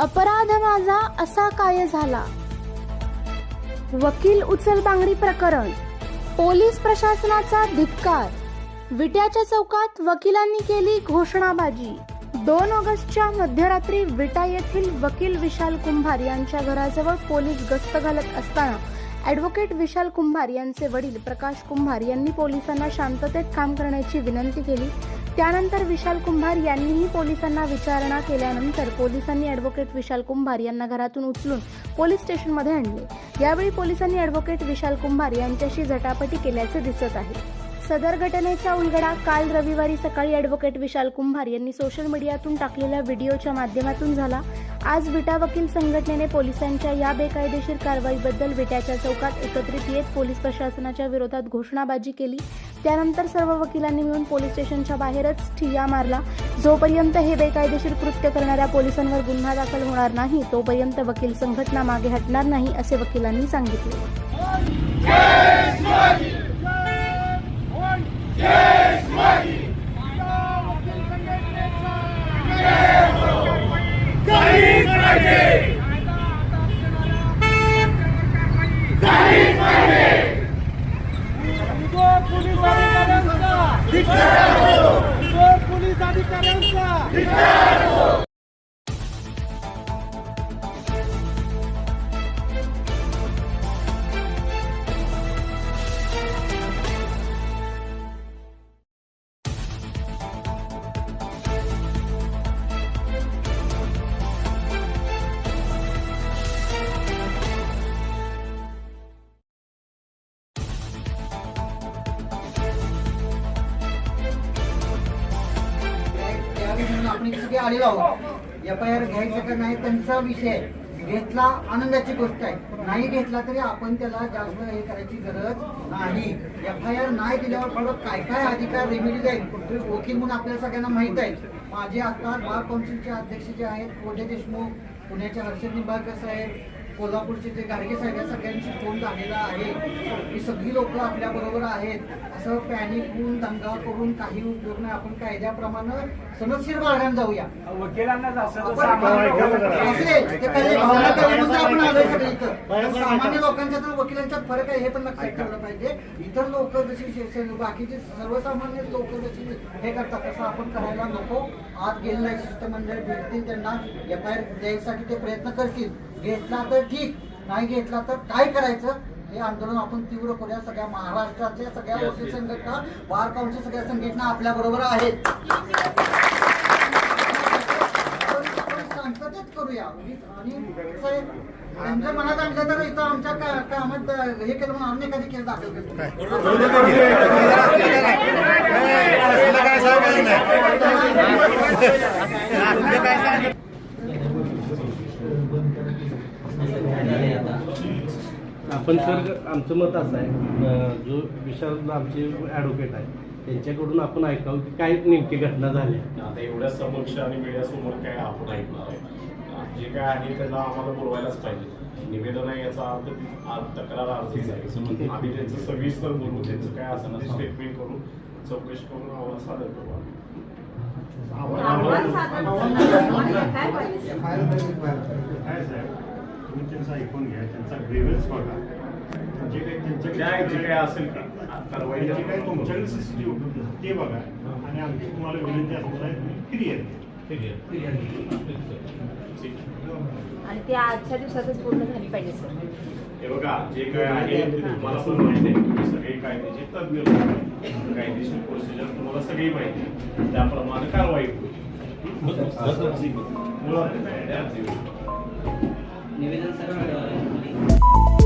अपराध माझा असा काय झाला? वकील उचलबांगडी प्रकरण. पोलीस प्रशासनाचा धिक्कार. विट्याच्या चौकात वकिलांनी केली घोषणाबाजी. दोन ऑगस्टच्या मध्यरात्री विटा येथील वकील विशाल कुंभार यांच्या घराजवळ पोलीस गस्त घालत असताना ॲडव्होकेट विशाल कुंभार यांचे वडील प्रकाश कुंभार यांनी पोलिसांना शांततेत काम करण्याची विनंती केली. त्यानंतर विशाल कुंभार यांनीही पोलिसांना विचारणा केल्यानंतर पोलिसांनी ॲडव्होकेट विशाल कुंभार यांना घरातून उचलून पोलीस स्टेशनमध्ये आणले. यावेळी पोलिसांनी ॲडव्होकेट विशाल कुंभार यांच्याशी झटापटी केल्याचे दिसत आहे. सदर घटनेचा उलगडा काल रविवारी सकाळी ॲडव्होकेट विशाल कुंभार यांनी सोशल मीडियातून टाकलेल्या व्हिडिओच्या माध्यमातून झाला. आज विटा वकील संघटनेने पोलिसांच्या या बेकायदेशीर कारवाईबद्दल विट्याच्या चौकात एकत्रित येत पोलीस प्रशासनाच्या विरोधात घोषणाबाजी केली. त्यानंतर सर्व वकिलांनी मिळून पोलीस स्टेशनच्या बाहेरच ठिय्या मारला. जोपर्यंत हे बेकायदेशीर कृत्य करणाऱ्या पोलिसांवर गुन्हा दाखल होणार नाही तोपर्यंत वकील संघटना मागे हटणार नाही असे वकिलांनी सांगितले. पोलीस अधिकाऱ्यांचा आपण आलेलो आहोत. एफ आय आर घ्यायचं का नाही त्यांचा विषय घेतला आनंदाची गोष्ट आहे. नाही घेतला तरी आपण त्याला जास्त हे करायची गरज नाही. एफ आय आर नाही दिल्यावर थोडं काय काय अधिकार रेमेडी जाईल वकील म्हणून आपल्या सगळ्यांना माहीत आहे. माझे आता बार काउन्सिलचे अध्यक्ष जे आहेत कोडे देशमुख पुण्याचे हर्षद निंबाळकर साहेब कोल्हापूरचे जे गाडगे साहेब या सगळ्यांशी फोन झालेला आहे? ही सगळी लोक आपल्या बरोबर आहेत. असं पॅनिक होऊन दंगा करून काही उपयोग नाही. आपण कायद्याप्रमाणे सनदशीर मार्गाने जाऊया. सामान्य असले, ते काही भावना करून आपण आलोय सगळे इथं. पण सामान्य लोकांच्यात आणि वकिलांच्यात फरक आहे हे पण लक्षात ठेवलं पाहिजे. इतर लोक जशी शे- शे- बाकीचे सर्वसामान्य लोक जशी हे करतात तसं आपण करायला नको. आत गेलेलं आहे शिष्टमंडळ भेटतील त्यांना. एफ आय आर द्यायसाठी ते प्रयत्न करतील. घेतला तर ठीक नाही घेतला तर काय करायचं? हे आंदोलन आपण तीव्र करूया. सगळ्या महाराष्ट्रातल्या सगळ्या वकील संघटना बार काउन्सिल सगळ्या संघटना आपल्या बरोबर आहेत. शांततेत करूया. आणि त्यांच्या मनात आणलं तर इथं आमच्या का- कामात हे केलं म्हणून आम्ही एखादी केस दाखल करतो आपण सर आमचं मत असं आहे जो विशाल आमचे ॲडव्होकेट आहे त्यांच्याकडून आपण ऐकावं की काय नेमकी घटना झाल्या आता एवढ्या समक्ष आणि मीडियासमोर काय आपण ऐकणार आहे. जे काय आहे त्याला आम्हाला बोलवायलाच पाहिजे. निवेदन आहे याचा अर्थ आज तक्रार अर्जीच आहे. आम्ही त्यांचं सविस्तर बोलू त्यांचं काय असं ना स्टेटमेंट करू चौकशी करून आव्हान सादर करू. आव्हान सादर काय साहेब? तुम्ही त्यांचं ऐकून घ्या त्यांचा ग्रेव्हन्स बघा. जे काही त्यांच्याकडे काय जे काय असेल का? कारवाई जे काही तुमच्याकडे सीसीटीव्ही उपलब्ध आहे ते बघा. आणि आमची तुम्हाला विनंती असणार आहे तुम्ही क्लिअर आणि ते आजच्या दिवसातच पूर्ण झाली पाहिजे सर हे बघा जे काय आहे ते तुम्हाला पण माहिती आहे. तुम्ही सगळे कायद्याचे तज्ञ. कायदेशीर प्रोसिजर तुम्हाला सगळी माहिती आहे. त्याप्रमाणे कारवाई होईल. Me ven a